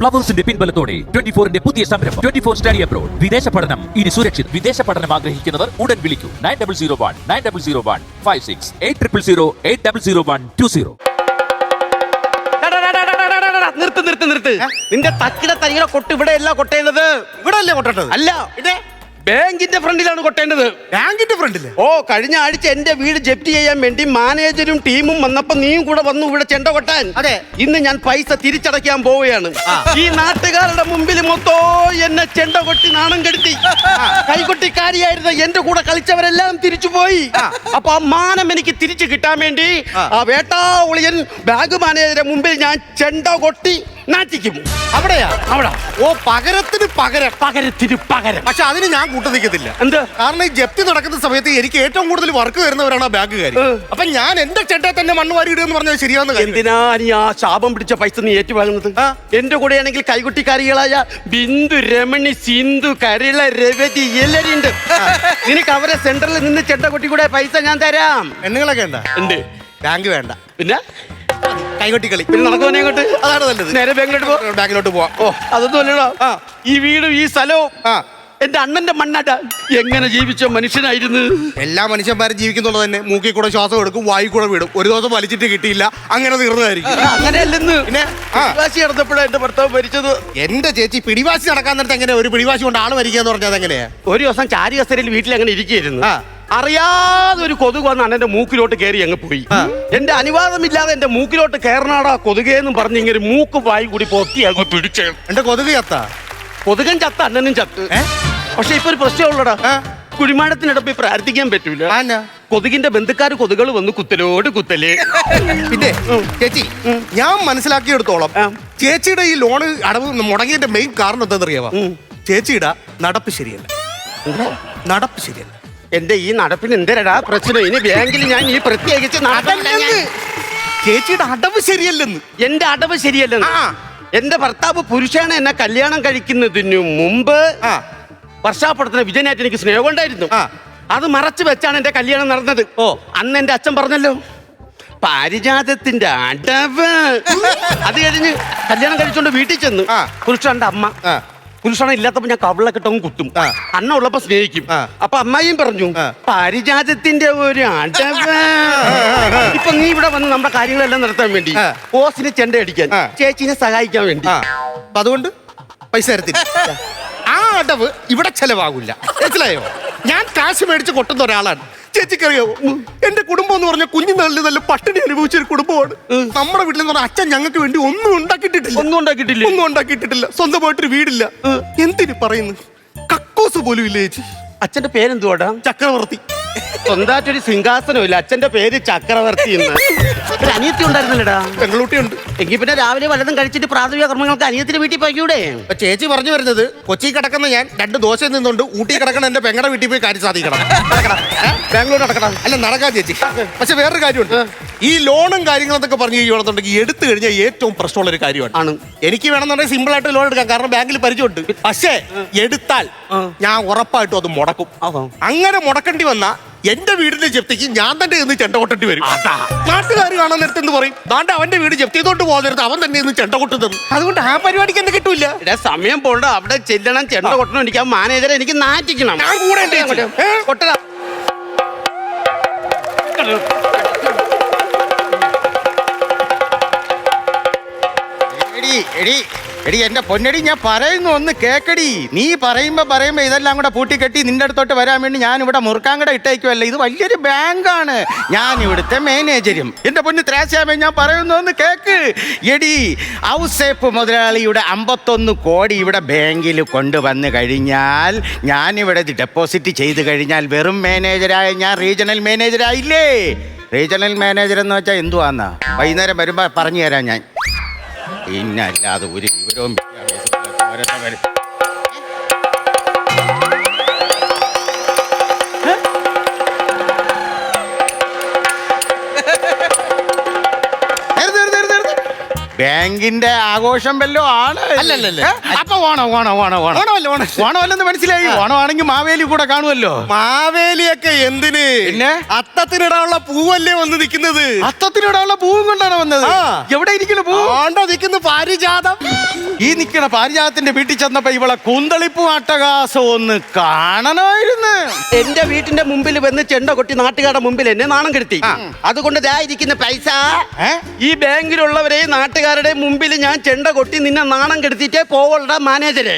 പ്ലവേഴ്സിന്റെ പിൻബലത്തോടെ twenty ഫോറിന്റെ പുതിയ സംരംഭം. Twenty four study abroad. വിദേശ പഠനം. ഇനി സുരക്ഷിത്. വിദേശ പഠനം ആഗ്രഹിക്കുന്നവർ ഉടൻ വിളിക്കൂ. Nine double zero one nine double zero one five six eight triple zero eight double zero one two zero. നിർത്ത് നിർത്ത് നിർത്ത്. നിന്റെ തക്കിടെ തരികളെ കൊട്ട് ഇവിടെ അല്ല കൊട്ടേണ്ടത്? ഇവിടെ അല്ലേ കൊട്ടട്ടത് അല്ല. ഇതേ ബാങ്കിന്റെ ഫ്രണ്ടിലാണ് കൊട്ടേണ്ടത്. ബാങ്കിന്റെ ഫ്രണ്ടിൽ? ഓ കഴിഞ്ഞ ആഴ്ച എന്റെ വീട് ജപ്തി ചെയ്യാൻ വേണ്ടി മാനേജരും ടീമും വന്നപ്പോ നീയും കൂടെ വന്നു ഇവിടെ ചെണ്ട കൊട്ടാൻ. അതെ. ഇന്ന് ഞാൻ പൈസ തിരിച്ചടയ്ക്കാൻ പോവുകയാണ്. ഈ നാട്ടുകാരുടെ മുമ്പിൽ മൊത്തോ എന്നെ ചെണ്ട കൊട്ടി നാണം കെടുത്തി. കൈകൊട്ടിക്കാരിയായിരുന്ന എന്റെ കൂടെ കളിച്ചവരെല്ലാം തിരിച്ചു പോയി അപ്പൊ ആ മാനം എനിക്ക് തിരിച്ചു കിട്ടാൻ വേണ്ടി ആ. വേട്ടാ ഒളിയൻ ബാങ്ക് മാനേജരുടെ മുമ്പിൽ ഞാൻ ചെണ്ട കൊട്ടി നാട്ടിക്കും അവിടെയാ? അവിടെ. ഓ പകരത്തിന് പകരം. പകരത്തിന് പകരം. പക്ഷെ അതിന് ഞാൻ കൂട്ടു നിൽക്കത്തില്ല. എന്ത്? കാരണം ഈ ജപ്തി നടക്കുന്ന സമയത്ത് എനിക്ക് ഏറ്റവും കൂടുതൽ വർക്ക് തരുന്നവരാണ് ആ ബാങ്കുകാർ. അപ്പൊ ഞാൻ എന്റെ ചേട്ടാ തന്നെ മണ്ണ് വാരി ഇടുക എന്ന് പറഞ്ഞാൽ ശരിയാവുന്ന കാര്യം. എന്തിനാ നീ ആ ശാപം പിടിച്ച പൈസ നീ ഏറ്റുവാങ്ങുന്നത്? എന്റെ എന്റെ കൂടെയാണെങ്കിൽ കൈകുട്ടിക്കാരികളായ ബിന്ദു രമണി സിന്ധു കരള രവതി എല്ലാരും ഉണ്ട് നിനക്ക് അവരെ സെന്ററിൽ നിന്ന് ചെട്ട കൊട്ടി കൂടെ പൈസ ഞാൻ തരാം. പെണ്ണുങ്ങളൊക്കെ ഉണ്ടാ? ഉണ്ട് ബാങ്ക് വേണ്ട. പിന്നെ? കൈകൊട്ടി കളി പിന്നെ നടക്കുവാനെ അങ്ങോട്ട്. അതാണ് നല്ലത്. നേരെ ബാങ്കിലോട്ട് പോ. ബാങ്കിലോട്ട് പോവാം. ഓ അതൊന്നും അല്ലടാ ആ. ഈ വീടും ഈ സ്ഥലവും ആ. എന്റെ അണ്ണന്റെ മണ്ണാട്ട. എങ്ങനെ ജീവിച്ച മനുഷ്യനായിരുന്നു? എല്ലാ മനുഷ്യന്മാരും ജീവിക്കുന്നുള്ളത് തന്നെ. മൂക്കി കൂടെ ശ്വാസം എടുക്കും വായി കൂടെ വിടും ഒരു ദിവസം വലിച്ചിട്ട് കിട്ടിയില്ല. അങ്ങനെ തീർന്നതായിരിക്കും. അങ്ങനെയല്ലെന്ന്. പിന്നെ? നടന്നപ്പോഴാണ് എന്റെ ഭർത്താവ് മരിച്ചത്. എന്റെ ചേച്ചി പിടിവാശി നടക്കാൻ നേരത്തെ എങ്ങനെ ഒരു പിടിവാശി കൊണ്ട് ആൾ മരിക്കുക എന്ന് പറഞ്ഞാൽ എങ്ങനെയാ? ഒരു ദിവസം ചാരി കസേരയിൽ വീട്ടിൽ അങ്ങനെ ഇരിക്കുകയായിരുന്നു. അറിയാതെ ഒരു കൊതുക് വന്നാണ് എന്റെ മൂക്കിലോട്ട് കയറി അങ്ങ് പോയി. എന്റെ അനുവാദമില്ലാതെ എന്റെ മൂക്കിലോട്ട് കയറണാടാ കൊതുകേന്നും പറഞ്ഞ് ഇങ്ങനെ മൂക്ക് വായി കൂടി പൊത്തി അങ്ങ് പിടിച്ചേ. എന്റെ കൊതുക് ചത്ത? കൊതുകൻ ചത്ത അണ്ണനും ചത്ത്? പക്ഷെ ഇപ്പൊ ഒരു പ്രശ്നമുള്ളടാ കുഴിമാടത്തിനടപ്പ് പ്രാർത്ഥിക്കാൻ പറ്റൂല? കൊതുകിന്റെ ബന്ധുക്കാർ കൊതുകൾ വന്ന് കുത്തലോട് കുത്തലേ. പിന്നെ ചേച്ചി ഞാൻ മനസ്സിലാക്കിയെടുത്തോളം. ചേച്ചിയുടെ ഈ ലോണ് അടവ് മുടങ്ങിയതിന്റെ മെയിൻ കാരണം എന്താണെന്നറിയാവാ അറിയാവാ? ചേച്ചിയുടെ നടപ്പ് ശരിയല്ല. നടപ്പ് ശരിയല്ല. എന്റെ ഈ നടപ്പിന് എന്തരടാ പ്രശ്നം ഇനി ബാങ്കിൽ ഞാൻ ഈ പ്രത്യേകിച്ച്. അതല്ലെന്ന്. ചേച്ചിയുടെ അടവ് ശരിയല്ലെന്ന് എന്റെ അടവ് ശരിയല്ലെന്ന് ആ. എന്റെ ഭർത്താവ് പുരുഷാണ് എന്നെ കല്യാണം കഴിക്കുന്നതിന് മുമ്പ് ആ വർഷാപ്പുറത്തിന് വിജയനായിട്ട് എനിക്ക് സ്നേഹം ഉണ്ടായിരുന്നു ആ. അത് മറച്ചു വെച്ചാണ് എന്റെ കല്യാണം നടന്നത് ഓ. അന്ന് എന്റെ അച്ഛൻ പറഞ്ഞല്ലോ പാരിജാതത്തിന്റെ അടവ് അത് കഴിഞ്ഞ് കല്യാണം കഴിച്ചോണ്ട് വീട്ടിൽ ചെന്നു ആ. പുരുഷന്റെ അമ്മ ആ. പുരുഷണം ഇല്ലാത്തപ്പോ ഞാൻ കവിളക്കെട്ടവും കുത്തും ആ. അണ്ണ ഉള്ളപ്പോ സ്നേഹിക്കും. അപ്പൊ അമ്മായിയും പറഞ്ഞു. പാരിജാതത്തിന്റെ ഒരു അടവ് ഇപ്പൊ നീ ഇവിടെ വന്ന് നമ്മുടെ കാര്യങ്ങളെല്ലാം നടത്താൻ വേണ്ടി. ഓസിന് ചെണ്ട അടിക്കാൻ. ചേച്ചിനെ സഹായിക്കാൻ വേണ്ടി അതുകൊണ്ട് പൈസ തരത്തില്ല ആ അടവ് ഇവിടെ ചെലവാകില്ല മനസ്സിലായോ ഞാൻ കാശ് മേടിച്ച് കൊട്ടുന്ന ഒരാളാണ് ചേച്ചിക്കറിയാവോ എന്റെ കുടുംബം എന്ന് പറഞ്ഞ കുഞ്ഞുനാളിൽ നല്ല പട്ടിണി അനുഭവിച്ച ഒരു കുടുംബമാണ് നമ്മുടെ വീട്ടിൽ നിന്ന് പറഞ്ഞ അച്ഛൻ ഞങ്ങൾക്ക് വേണ്ടി ഒന്നും ഉണ്ടാക്കിയിട്ടില്ല ഒന്നും ഉണ്ടാക്കിയിട്ടില്ല. ഒന്നും ഉണ്ടാക്കിയിട്ടില്ല സ്വന്തമായിട്ടൊരു വീടില്ല. എന്തിനു പറയുന്നു? കക്കൂസ് പോലും ഇല്ല ചേച്ചി? അച്ഛന്റെ പേരെന്തുവാടാ? ചക്രവർത്തി. സ്വന്തമായിട്ടൊരു സിംഹാസനമില്ല. അച്ഛന്റെ പേര് ചക്രവർത്തി എന്ന്. ഒരു അനിയത്തി ഉണ്ടായിരുന്നല്ലടാ. പെങ്ങളുട്ടിയുണ്ട് എങ്കിൽ പിന്നെ രാവിലെ വല്ലതും കഴിച്ചിട്ട് പ്രാഥമിക കർമ്മങ്ങൾക്ക് അനിയത്തിന്റെ വീട്ടിൽ പോയിക്കൂടെ? അപ്പൊ ചേച്ചി പറഞ്ഞു വരുന്നത് കൊച്ചി കിടക്കുന്ന ഞാൻ രണ്ട് ദോശ നിന്നുകൊണ്ട് ഊട്ടി കിടക്കണ എന്റെ പെങ്ങടെ വീട്ടിൽ പോയി കാര്യം സാധിക്കണം. ബാംഗ്ലൂർ നടക്കണം. അല്ല നടക്കാൻ ചേച്ചി. പക്ഷെ വേറൊരു കാര്യമുണ്ട്. ഈ ലോണും കാര്യങ്ങളെന്നൊക്കെ പറഞ്ഞു കഴിയുവാണെന്നുണ്ടെങ്കിൽ എടുത്തു കഴിഞ്ഞാൽ ഏറ്റവും പ്രശ്നമുള്ള ഒരു കാര്യമാണ്. ആണ്. എനിക്ക് വേണമെന്നുണ്ടെങ്കിൽ സിമ്പിൾ ആയിട്ട് ലോൺ എടുക്കാം. കാരണം ബാങ്കിൽ പരിചയമുണ്ട്. പക്ഷേ എടുത്താൽ ഞാൻ ഉറപ്പായിട്ടും അത് മുടക്കും. അങ്ങനെ മുടക്കേണ്ടി വന്ന എന്റെ വീടിന്റെ ജപ്തിക്ക് ഞാൻ തന്നെ ഇന്ന് ചെണ്ട കൊട്ടേണ്ടി വരും. നാട്ടുകാർ കാണാൻ നേരത്തെ എന്ന് പറയും ദാണ്ട് അവന്റെ വീട് ജപ്തി ചെയ്തോണ്ട് പോകാൻ നേരത്ത് അവൻ തന്നെ ഇന്ന് ചെണ്ട കൊട്ടുന്നത്. അതുകൊണ്ട് ആ പരിപാടിക്ക് എന്നെ കിട്ടൂല എടാ സമയം പോണ്ട. അവിടെ ചെല്ലണം ചെണ്ട കൊട്ടണം എനിക്ക് ആ മാനേജറെ എനിക്ക് നാറ്റിക്കണം. ഞാൻ കൂടെ ഉണ്ട് ചേച്ചി. ഏ? കൊട്ടടാ. എടി എടി. എടി എന്റെ പൊന്നടി ഞാൻ പറയുന്നു ഒന്ന് കേക്കടി. നീ പറയുമ്പോ പറയുമ്പോ ഇതെല്ലാം കൂടെ പൂട്ടിക്കെട്ടി നിന്റെ അടുത്തോട്ട് വരാൻ വേണ്ടി ഞാൻ ഇവിടെ മുറുക്കാങ്കട ഇട്ടേക്കുമല്ല ഇത് വലിയൊരു ബാങ്കാണ്. ഞാൻ ഇവിടുത്തെ മാനേജരും. എന്റെ പൊന്ന് ത്രാശാമേ ഞാൻ പറയുന്നു ഒന്ന് കേക്ക്. എടി ഔസേപ്പ് മുതലാളിയുടെ അമ്പത്തൊന്ന് കോടി ഇവിടെ ബാങ്കിൽ കൊണ്ടുവന്നു കഴിഞ്ഞാൽ ഞാൻ ഇവിടെ ഡെപ്പോസിറ്റ് ചെയ്ത് കഴിഞ്ഞാൽ വെറും മാനേജരായ ഞാൻ റീജിയണൽ മാനേജരായില്ലേ റീജിയണൽ മാനേജർ എന്ന് വെച്ചാൽ എന്തുവാന്നാ? വൈകുന്നേരം വരുമ്പോ പറഞ്ഞു തരാം ഞാൻ. ഇന്നല്ലാതെ ഒരു വിവരവും വിദ്യാഭ്യാസമില്ല ബാങ്കിന്റെ ആഘോഷം വല്ലോ ആണ്. അല്ലല്ലല്ല. അപ്പൊ ഓണം ഓണം ഓണം ഓണം? ഓണമല്ല, ഓണം. ഓണമല്ലെന്ന് മനസ്സിലായി. ഓണമാണെങ്കിൽ മാവേലി കൂടെ കാണുമല്ലോ. മാവേലിയൊക്കെ എന്തിന്? പിന്നെ? അത്തത്തിനിടാനുള്ള പൂവല്ലേ വന്ന് നിൽക്കുന്നത്? അത്തത്തിനോടുള്ള പൂവും കൊണ്ടാണ് വന്നത്? ആ. എവിടെ ഇരിക്കുന്നു പൂ? ആണ്ടോ നിൽക്കുന്ന പാരിജാതം. ഈ നിക്കണ പാരിജാതത്തിന്റെ വീട്ടിൽ ചെന്നപ്പോ ഇവളെ കൂന്തളിപ്പും അട്ടകാസം ഒന്ന് കാണണമായിരുന്നു. എന്റെ വീട്ടിന്റെ മുമ്പിൽ വന്ന് ചെണ്ട കൊട്ടി നാട്ടുകാരുടെ മുമ്പിൽ എന്നെ നാണം കെടുത്തി. അതുകൊണ്ട് ദാ ഇരിക്കുന്ന പൈസ ഏ? ഈ ബാങ്കിലുള്ളവരെ നാട്ടുകാരുടെ മുമ്പിൽ ഞാൻ ചെണ്ട കൊട്ടി നിന്നെ നാണം കെടുത്തിട്ടേ പോവുള്ള മാനേജരെ.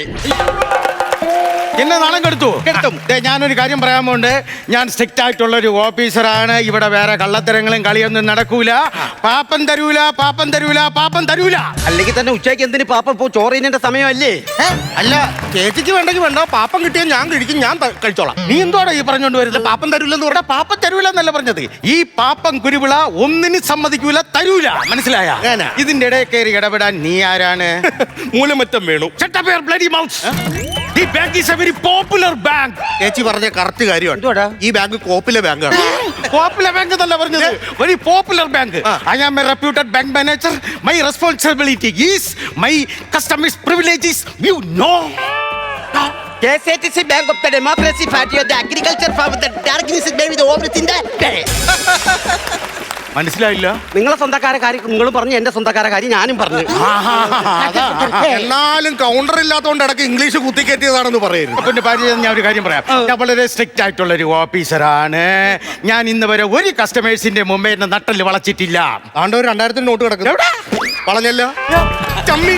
എന്നെ നാണം കെടുത്തു. കെടുത്തും. ഞാനൊരു കാര്യം പറയാൻ പോണ്ട്. ഞാൻ സ്ട്രിക്റ്റ് ആയിട്ടുള്ള ഒരു ഓഫീസറാണ് ഇവിടെ വേറെ കള്ളത്തരങ്ങളും കളിയൊന്നും നടക്കൂല. പാപ്പൻ തരൂല പാപ്പൻ തരൂല പാപ്പൻ തരൂല. അല്ലെങ്കിൽ തന്നെ ഉച്ചയ്ക്ക് എന്തിന് പാപ്പം പോ ചോറിന്റെ സമയമല്ലേ? അല്ല ചേച്ചിക്ക് വേണ്ടെങ്കിൽ വേണ്ട. പാപ്പം കിട്ടിയാൽ ഞാൻ കഴിക്കും ഞാൻ കഴിച്ചോളാം. നീ എന്തോടാ ഈ പറഞ്ഞോണ്ട് വരുന്നത് പാപ്പം തരൂലെന്ന് പറഞ്ഞാൽ പാപ്പൻ തരൂല എന്നല്ല പറഞ്ഞത്. ഈ പാപ്പൻ കുരുവിള ഒന്നിന് സമ്മതിക്കൂല തരൂല. മനസ്സിലായ? ഇതിന്റെ ഇടയിൽ കയറി ഇടപെടാൻ നീ ആരാണ്? Moolamattom Venu. Bloody up The bank is a very popular bank. ചേച്ചി പറഞ്ഞ കറക്റ്റ് എന്തുവാടാ? കാര്യമാണ് ഈ ബാങ്ക് കോപ്പിലെ ബാങ്കാണ് പോപ്പുലർ ബാങ്ക് എന്നല്ല പറഞ്ഞത് very popular bank. I am a reputed bank manager my responsibility is my customers privileges you know the Democracy Party of the Agriculture Farm of the Darkness is with everything that മനസ്സിലായില്ല? നിങ്ങളെ സ്വന്തക്കാരെ കാര്യം നിങ്ങളും പറഞ്ഞു എന്റെ സ്വന്തക്കാരെ കാര്യം ഞാനും പറഞ്ഞു. എന്നാലും കൗണ്ടർ ഇല്ലാത്തതുകൊണ്ട് ഇടയ്ക്ക് ഇംഗ്ലീഷ് കുത്തിക്കയറ്റിയതാണെന്ന് പറയരുത്. പിന്നെ ഭാര്യ ഞാൻ ഒരു കാര്യം പറയാം. ഞാൻ വളരെ സ്ട്രിക്റ്റ് ആയിട്ടുള്ള ഒരു ഓഫീസറാണ് ഞാൻ ഇന്ന് വരെ ഒരു കസ്റ്റമേഴ്സിന്റെ മുമ്പേ എന്നെ നട്ടൽ വളച്ചിട്ടില്ല. ആണ്ട് ഒരു രണ്ടായിരത്തിന് നോട്ട് കിടക്കുന്നു. വളഞ്ഞല്ല? ചമ്മി.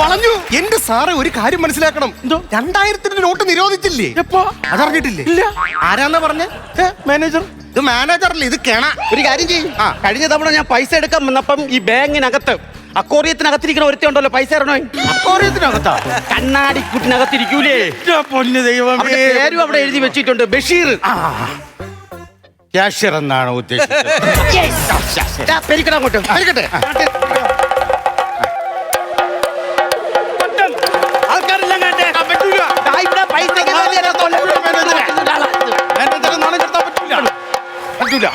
വളഞ്ഞു. എന്റെ സാറ് ഒരു കാര്യം മനസ്സിലാക്കണം. എന്തോ? രണ്ടായിരത്തിന്റെ നോട്ട് നിരോധിച്ചില്ലേ? എപ്പോ? അതറിഞ്ഞിട്ടില്ലേ? ഇല്ല. ആരാന്നാ പറഞ്ഞേ? മാനേജർ? ഇത് മാനേജറല്ല ഇത് കിണ. ഒരു കാര്യം ചെയ്യും. ആ. കഴിഞ്ഞ തവണ ഞാൻ പൈസ എടുക്കാൻ വന്നപ്പം ഈ ബാങ്കിനകത്ത് അക്കോറിയത്തിനകത്തിരിക്കുന്ന ഒരുത്തി ഉണ്ടല്ലോ പൈസ ഇടണോ അക്കോറിയത്തിനകത്താ? കണ്ണാടി കുട്ടിനകത്തിരിക്കൂലേ? പൊന്നു ദൈവം പേരും അവിടെ എഴുതി വെച്ചിട്ടുണ്ട് ബഷീർ. ക്യാഷ്യർ എന്നാണ് ഉദ്ദേശിച്ചത്. പറ്റൂല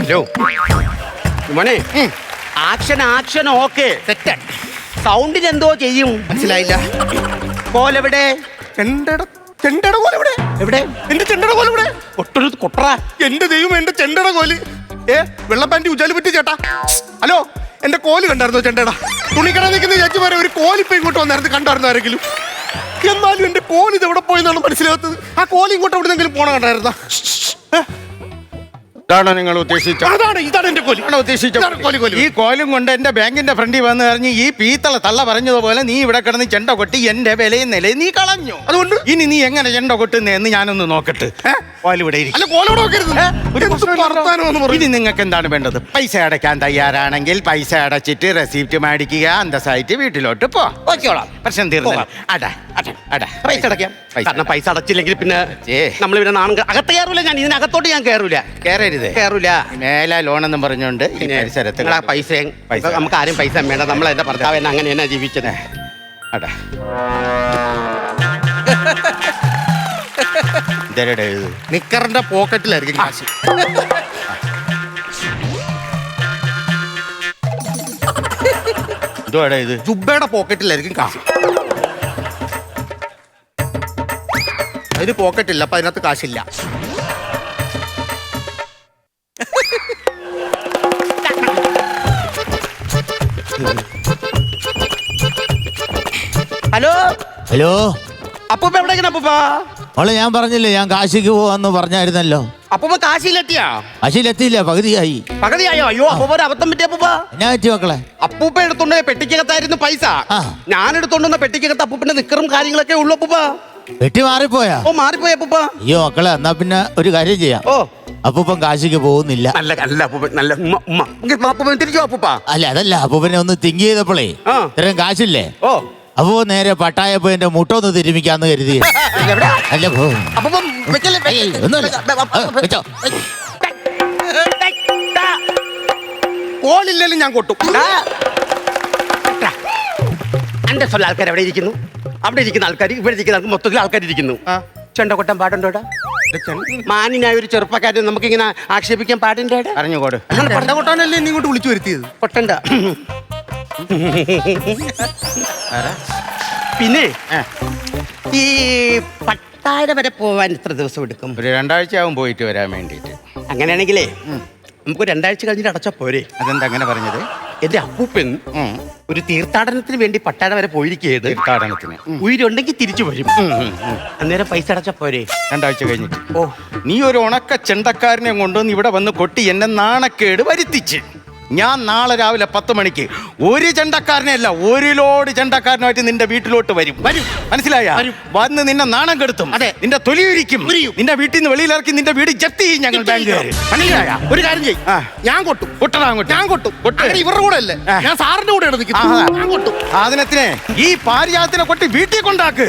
ഹലോ. മോനെ ആക്ഷൻ ആക്ഷൻ ഓക്കെ. സെറ്റ് സൗണ്ടിന് എന്തോ ചെയ്യും. മനസ്സിലായില്ല. കോലെവിടെ ചെണ്ടട ചെണ്ടട കോല എവിടെ? എന്റെ ചെണ്ടട കോല എവിടെ ഒട്ടൊരു കൊട്ടറ. എന്റെ ദൈവം എന്റെ ചെണ്ടട കോൽ ഏ വെള്ളപ്പാന്റി ഉജാൽ പറ്റി ചേട്ടാ. ഹലോ. എന്റെ കോൽ കണ്ടായിരുന്നോ ചെണ്ടട? തുണിക്കട നിൽക്കുന്ന ചേച്ചിമാരെ ഒരു കോലിപ്പോ ഇങ്ങോട്ട് വന്നായിരുന്നു കണ്ടായിരുന്നു ആരെങ്കിലും? എന്നാലും എന്റെ കോലിത് ഇത് എവിടെ പോയെന്നാണ് മനസ്സിലാകത്തത്. ആ കോലി ഇങ്ങോട്ട് എവിടെന്നെങ്കിലും പോണ കണ്ടായിരുന്ന? ഇതാണോ നിങ്ങൾ ഉദ്ദേശിച്ച അതാണ് ഇതാണ് എന്റെ കോൽ. ആണോ ഉദ്ദേശിച്ചത് ഇതാണ് കോൽ കോൽ. ഈ കോലും കൊണ്ട് എന്റെ ബാങ്കിന്റെ ഫ്രണ്ടിൽ വന്ന് കഴിഞ്ഞ് ഈ പീത്തള തള്ള പറഞ്ഞതുപോലെ നീ ഇവിടെ കിടന്ന് ചെണ്ട കൊട്ടി എന്റെ വിലയും നിലയും നീ കളഞ്ഞു. അതുകൊണ്ട്? ഇനി നീ എങ്ങനെ ചെണ്ട കൊട്ടുന്ന എന്ന് ഞാനൊന്ന് നോക്കട്ടെ. കോൽ ഇവിടെ ഇരിക്കും അല്ല കോലോടെ നോക്കരുത് എന്ത് വർത്താനമെന്ന് പറയും ഇനി നിങ്ങൾക്ക് എന്താണ് വേണ്ടത്? പൈസ അടയ്ക്കാൻ തയ്യാറാണെങ്കിൽ പൈസ അടച്ചിട്ട് റെസിപ്റ്റ് മേടിക്കുക അന്തസ്സായിട്ട് വീട്ടിലോട്ട് പോ. ഓക്കെയോളാം പ്രശ്നം തീർന്നു അട അട അട. പൈസ അടയ്ക്കാം. പൈസ. കാരണം പൈസ അടച്ചില്ലെങ്കിൽ പിന്നെ. നമ്മൾ പിന്നെ നാണം കേ- അകത്ത് കയറൂല ഞാൻ ഇതിനകത്തോട്ട് ഞാൻ കയറൂല. കയറരുത് കയറൂല. മേല ലോണെന്നും പറഞ്ഞുകൊണ്ട് ഈ പരിസരത്ത് നിങ്ങളാ പൈസ. പൈസ. നമുക്ക് ആരും പൈസ വേണ്ട. നമ്മൾ എന്റെ ഭർത്താവ് എന്നെ അങ്ങനെ തന്നെ ജീവിച്ചത് അട ഇതരടെ ഇത്? നിക്കറിന്റെ പോക്കറ്റിലായിരിക്കും കാശ്. എന്തുവാടാ ഇത്? ജുബയുടെ പോക്കറ്റിലായിരിക്കും കാശ്. അതിന് പോക്കറ്റില്ല അപ്പൊ അതിനകത്ത് കാശില്ല. ഹലോ? ഹലോ? അപ്പൂപ്പ എവിടേക്കാണ് അപ്പൂപ്പ? അവളെ ഞാൻ പറഞ്ഞില്ലേ ഞാൻ കാശിക്ക് പോവാന്ന് പറഞ്ഞായിരുന്നല്ലോ. അപ്പൂപ്പ കാശിയിലെത്തിയാ? കാശിയിലെത്തിയില്ല പകുതിയായി. പകുതിയായോ? അയ്യോ അപ്പൂപ്പ ഒരു അബദ്ധം പറ്റിയ അപ്പൂപ്പ. എന്നാ പറ്റി മക്കളെ? അപ്പൂപ്പ എടുത്തോണ്ട് പെട്ടിക്കകത്തായിരുന്നു പൈസ. ആ. ഞാൻ എടുത്തോണ്ടുവന്ന പെട്ടിക്കകത്ത് അപ്പൂപ്പന്റെ നിക്കറും കാര്യങ്ങളൊക്കെ ഉള്ളു അപ്പൂപ്പ. വെട്ടി മാറിപ്പോയാ? ഓ മാറിപ്പോയി അപ്പൂപ്പ. അയ്യോ മക്കളെ എന്നാ പിന്നെ ഒരു കാര്യം ചെയ്യാം. ഓ. അപ്പൂപ്പൻ കാശിക്ക് പോകുന്നില്ല. നല്ല അല്ല അപ്പൂപ്പ നല്ല ഉമ്മ ഉമ്മ. എങ്കിൽ അപ്പൂപ്പ തിരിച്ചോ അപ്പൂപ്പ? അല്ല അതല്ല അപ്പൂപ്പനെ ഒന്ന് തിങ്ക് ചെയ്തപ്പോളേ ആ. ഇത്രയും കാശില്ലേ? ഓ. അപ്പോ നേരെ പട്ടായപ്പോ എന്റെ മുട്ട ഒന്ന് തിരുമിക്കാന്ന് കരുതി. ഓളില്ലെങ്കിലും അല്ല പോ കോളില്ലെങ്കിലും ഞാൻ കൊട്ടും. എന്റെ സ്വല്ല ആൾക്കാർ എവിടെ ഇരിക്കുന്നു? അവിടെ ഇരിക്കുന്ന ആൾക്കാർ ഇവിടെ ഇരിക്കുന്ന ആൾക്കാർ മൊത്തത്തിൽ ആൾക്കാർ ഇരിക്കുന്നു. ചെണ്ട കൊട്ടാൻ പാടുണ്ടോടാ മാനിനായ ഒരു ചെറുപ്പക്കാരൻ നമുക്കിങ്ങനെ ആക്ഷേപിക്കാൻ പാടുണ്ടോടാ പറഞ്ഞു അങ്ങനെ പണ്ട കൊട്ടാനല്ലേ ഇങ്ങോട്ട് വിളിച്ചു വരുത്തിയത്? കൊട്ടണ്ട. പിന്നെ ഈ പട്ടാര വരെ പോവാൻ എത്ര ദിവസം എടുക്കും. ഒരു രണ്ടാഴ്ച ആവും പോയിട്ട് വരാൻ വേണ്ടിയിട്ട്. അങ്ങനെയാണെങ്കിലേ നമുക്ക് രണ്ടാഴ്ച കഴിഞ്ഞിട്ട് അടച്ചാൽ പോരെ. അതെന്താ അങ്ങനെ പറഞ്ഞത്? എന്റെ അപ്പൂപ്പൻ. ഒരു തീർത്ഥാടനത്തിന് വേണ്ടി പട്ടാര വരെ പോയിരിക്കുകയാണ്. തീർത്ഥാടനത്തിന്. ഉയരുണ്ടെങ്കിൽ തിരിച്ചു വരും. അന്നേരം പൈസ അടച്ച പോരെ. രണ്ടാഴ്ച കഴിഞ്ഞിട്ട്. ഓ. നീ ഒരു ഉണക്ക ചെണ്ടക്കാരനെ കൊണ്ടുവന്ന് ഇവിടെ വന്ന് കൊട്ടി എന്നെ നാണക്കേട് വരുത്തിച്ച്. ഞാൻ നാളെ രാവിലെ പത്ത് മണിക്ക് ഒരു ചെണ്ടക്കാരനെ അല്ല ഒരു ലോഡ് ചെണ്ടക്കാരനുമായിട്ട് നിന്റെ വീട്ടിലോട്ട് വരും. വരും. മനസ്സിലായ? വന്ന് നിന്നെ നാണം കെടുത്തും. അതെ. നിന്റെ തൊലിയുരിക്കും നിന്റെ വീട്ടിൽ നിന്ന് വെളിയിലിറക്കി നിന്റെ വീട് ജപ്തി ചെയ്യും ഞങ്ങൾ ബാങ്കുകാർ മനസ്സിലായ? ഒരു കാര്യം ചെയ്യും. ഞാൻ കൊട്ടും. കൊട്ടടാ അങ്ങോട്ട് ഞാൻ കൊട്ടും. ഇവരുടെ കൂടെ അല്ലേ? ഞാൻ സാറിന്റെ. നിൽക്കുന്നത് ഞാൻ കൊട്ടും. സാധനത്തിനെ ഈ പാരിജാത്തിനെ കൊട്ടി വീട്ടിൽ കൊണ്ടാക്ക്.